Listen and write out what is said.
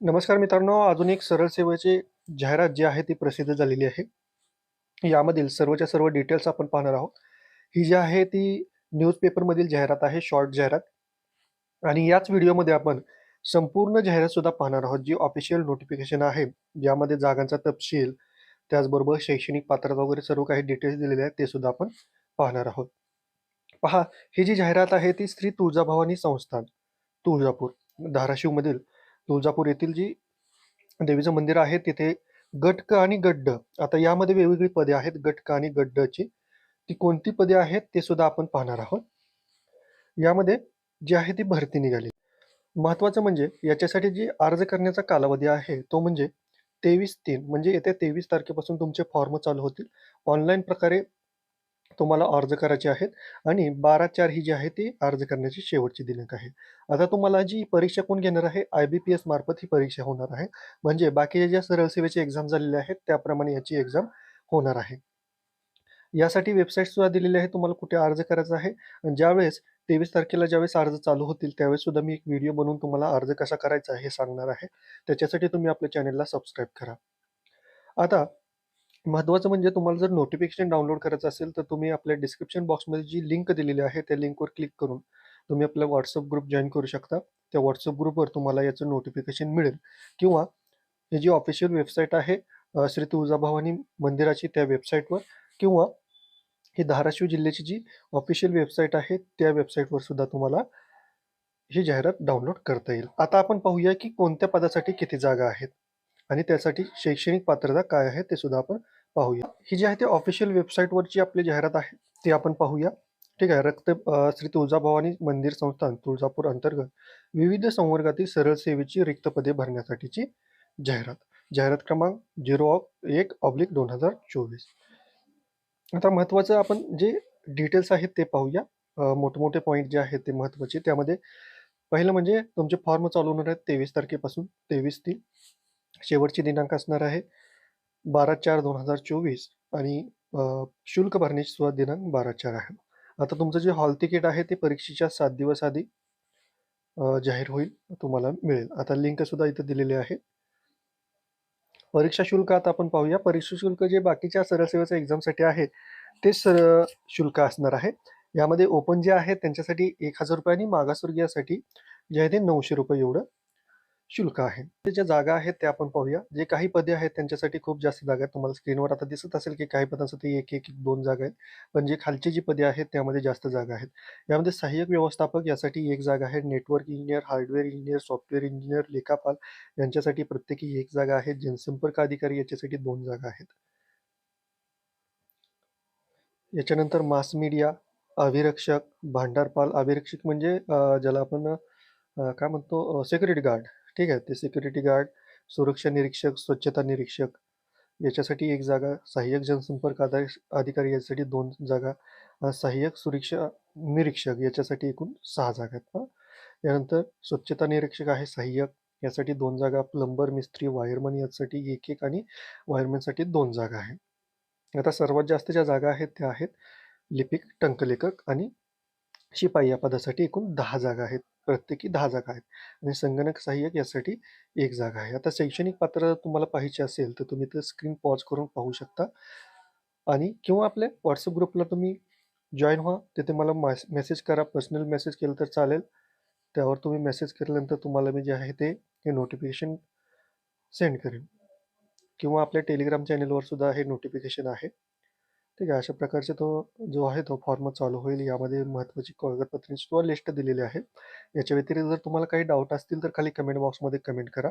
नमस्कार मित्रांनो अजून एक सरळ सेवेची जाहिरात जी आहे ती प्रसिद्ध झालेली आहे. यामधील सर्वच्या सर्व डिटेल्स आपण पाहणार आहोत. ही जी आहे ती न्यूजपेपरमधील जाहिरात आहे शॉर्ट जाहिरात. आणि याच व्हिडिओमध्ये आपण संपूर्ण जाहिरात सुद्धा पाहणार आहोत जी ऑफिशियल नोटिफिकेशन आहे. ज्यामध्ये जागांचा तपशील त्याचबरोबर शैक्षणिक पात्रता वगैरे सर्व काही डिटेल्स दिलेले आहेत ते सुद्धा आपण पाहणार आहोत. पहा ही जी जाहिरात आहे ती श्री तुळजाभवानी संस्थान तुळजापूर धाराशिवमधील तुळजापूर येथील जी देवीचं मंदिर आहे तिथे गटक आणि गड्ड आता यामध्ये वेगवेगळी पदे आहेत गटक आणि गड्डची. ती कोणती पदे आहेत ते सुद्धा आपण पाहणार आहोत. यामध्ये जी आहे ती भरती निघाली. महत्वाचं म्हणजे याच्यासाठी जी अर्ज करण्याचा कालावधी आहे तो म्हणजे तेवीस तीन म्हणजे येत्या तेवीस तारखेपासून तुमचे फॉर्म चालू होतील. ऑनलाईन प्रकारे तुम्हाला अर्ज करायचे आहेत आणि बारा चार ही जी आहे ती अर्ज करण्याची शेवटची दिनांक आहे. आता तुम्हाला जी परीक्षा कोण घेणार आहे? आय बी पी एस मार्फत ही परीक्षा होणार आहे. म्हणजे बाकीच्या ज्या सरळ सेवेची एक्झाम झालेल्या आहेत त्याप्रमाणे याची एक्झाम होणार आहे. यासाठी वेबसाईट सुद्धा दिलेली आहे. तुम्हाला कुठे अर्ज करायचा आहे? आणि ज्यावेळेस तेवीस तारखेला ज्यावेळेस अर्ज चालू होतील त्यावेळेस सुद्धा मी एक व्हिडिओ बनवून तुम्हाला अर्ज कसा करायचा आहे हे सांगणार आहे. त्याच्यासाठी तुम्ही आपल्या चॅनेलला सबस्क्राईब करा. आता महत्त्वाचं म्हणजे तुम्हाला जर नोटिफिकेशन डाउनलोड करायचं असेल तर तुम्ही आपल्या डिस्क्रिप्शन बॉक्समध्ये जी लिंक दिलेली आहे त्या लिंकवर क्लिक करून तुम्ही आपला व्हॉट्सअप ग्रुप जॉईन करू शकता. त्या व्हॉट्सअप ग्रुपवर तुम्हाला याचं नोटिफिकेशन मिळेल. किंवा ही जी ऑफिशियल वेबसाईट आहे श्री तुळजाभवानी मंदिराची त्या वेबसाईटवर किंवा ही धाराशिव जिल्ह्याची जी ऑफिशियल वेबसाईट आहे त्या वेबसाईटवर सुद्धा तुम्हाला ही जाहिरात डाउनलोड करता येईल. आता आपण पाहूया की कोणत्या पदासाठी किती जागा आहेत. आणि त्यासाठी शैक्षणिक पात्रता काय आहे ते सुद्धा आपण पाहूया. ही जी आहे ती ऑफिशियल वेबसाईटवरची आपली जाहिरात आहे ती आपण पाहूया. ठीक आहे रक्त श्री तुळजाभवानी मंदिर संस्थान तुळजापूर अंतर्गत विविध संवर्गातील सरळ सेवेची रिक्त पदे भरण्यासाठीची जाहिरात. जाहिरात क्रमांक झिरो एक ऑब्लिक दोन हजार चोवीस. आता महत्त्वाचं आपण जे डिटेल्स आहेत ते पाहूया. मोठमोठे पॉईंट जे आहेत ते महत्त्वाचे. त्यामध्ये पहिलं म्हणजे तुमचे फॉर्म चालू होणार आहेत तेवीस तारखेपासून. तेवीस तीन. शेवटची दिनांक असणार आहे बारा चार दोन हजार चोवीस आणि शुल्क भरण्याची सुरुवात दिनांक बारा चार आहे. आता तुमचं जे हॉल तिकीट आहे ते परीक्षेच्या सात दिवस आधी जाहीर होईल तुम्हाला मिळेल. आता लिंक सुद्धा इथं दिलेली आहे. परीक्षा शुल्क आता आपण पाहूया. परीक्षा शुल्क जे बाकीच्या सरळ सेवेच्या एक्झामसाठी आहे ते सर शुल्क असणार आहे. यामध्ये ओपन जे आहे त्यांच्यासाठी एक हजार रुपये आणि मागासवर्गीयासाठी जे आहे ते नऊशे रुपये एवढं. शुल्क आहे. ते ज्या जागा आहेत त्या आपण पाहूया. जे काही पदे आहेत त्यांच्यासाठी खूप जास्त जागा आहेत. तुम्हाला स्क्रीनवर आता दिसत असेल की काही पदांसाठी एक एक दोन जागा आहेत. पण जे खालची जी पदे आहेत त्यामध्ये जास्त जागा आहेत. यामध्ये सहाय्यक व्यवस्थापक यासाठी एक जागा आहे. Network engineer hardware engineer software engineer लेखापाल यांच्यासाठी प्रत्येकी एक जागा आहे. जनसंपर्क अधिकारी याच्यासाठी दोन जागा आहेत. याच्यानंतर मास मीडिया अभिरक्षक भांडारपाल. अभिरक्षक म्हणजे ज्याला आपण काय म्हणतो सेक्युरिटी गार्ड ठीक आहे. ते सिक्युरिटी गार्ड सुरक्षा निरीक्षक स्वच्छता निरीक्षक याच्यासाठी एक जागा सहाय्यक जनसंपर्क आधार अधिकारी यासाठी दोन जागा सहाय्यक सुरक्षा निरीक्षक याच्यासाठी एकूण सहा जागा आहेत. हां. यानंतर स्वच्छता निरीक्षक आहे सहाय्यक यासाठी दोन जागा प्लंबर मिस्त्री वायरमन यासाठी एक एक आणि वायरमॅनसाठी दोन जागा आहे आता सर्वात जास्त ज्या जागा आहेत त्या आहेत लिपिक टंकलेखक आणि शिपाई या पदासाठी एकूण दहा जागा आहेत. प्रत्येकी दहा जागा आहेत. आणि संगणक सहाय्यक यासाठी एक जागा आहे. आता शैक्षणिक पात्रता तुम्हाला पाहिजे असेल तर तुम्ही ते स्क्रीन पॉज करून पाहू शकता. आणि किंवा आपल्या व्हॉट्सअप ग्रुपला तुम्ही जॉईन व्हा. तिथे मला मेसेज करा. पर्सनल मेसेज केलं तर चालेल. त्यावर तुम्ही मेसेज केल्यानंतर तुम्हाला मी जे आहे ते हे नोटिफिकेशन सेंड करेन. किंवा आपल्या टेलिग्राम चॅनेलवर सुद्धा हे नोटिफिकेशन आहे. ठीक आहे अशा प्रकारचे तो जो आहे तो फॉर्म चालू होईल यामध्ये महत्त्वाची कागदपत्रांची किंवा लिस्ट दिलेली आहे. याच्या व्यतिरिक्त जर तुम्हाला काही डाऊट असतील तर खाली कमेंट बॉक्समध्ये कमेंट करा.